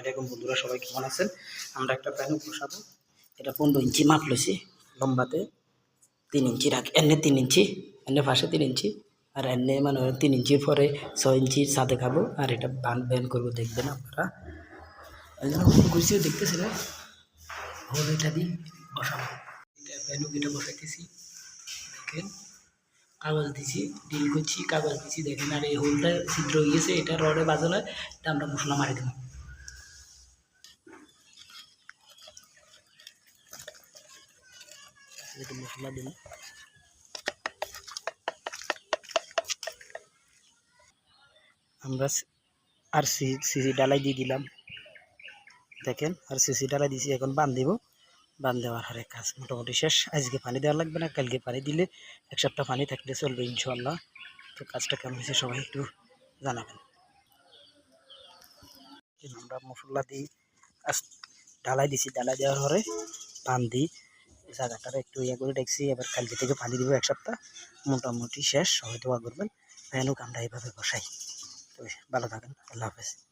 আলাইকুম বন্ধুরা সবাই কেমন আছেন? আমরা একটা প্যানও বসাবো। এটা পনেরো ইঞ্চি মাপ লইছি, লম্বাতে তিন ইঞ্চি রাখ, এনে তিন ইঞ্চি, এনে পাশে তিন ইঞ্চি, আর এনে মানে তিন ইঞ্চির পরে ছয় ইঞ্চির সাথে খাব, আর এটা বান ব্যান করব, দেখবেন আপনারা। করছি দেখতেছিলেন হোল এটা দিই বসাবো। এটা প্যানও এটা বসাইতেছি, দেখেন। কাগজ দিছি, ডিল করছি, কাগজ দিছি, দেখেন। আর এই হোলটা ছিদ্র হয়ে গেছে, এটা রডে বাজালে এটা আমরা মশলা মারি দেবো। একটু মশলা দিন আমরা আর সিসি ডালাই দিয়ে দিলাম দেখেন আর সিসি ডালাই দিছি এখন বান দিব। বান দেওয়ার হারে কাজ মোটামুটি শেষ। আজকে পানি দেওয়া লাগবে না, কালকে পানি দিলে এক সপ্তাহ পানি থাকলে চলবে ইনশাল্লাহ তো কাজটা কেমন হয়েছে সবাই একটু জানাবেন। আমরা মশলা দিই। ডালাই দিছি ডালাই দেওয়ার পরে পান দিই। জায়গাটারে একটু ইয়ে করে দেখছি, এবার কালকে থেকে পানি দিব এক সপ্তাহ, মোটামুটি শেষ হয়তো করবেন। ফ্যানও আমরা এইভাবে বসাই। তো ভালো থাকেন, আল্লাহ হাফেজ।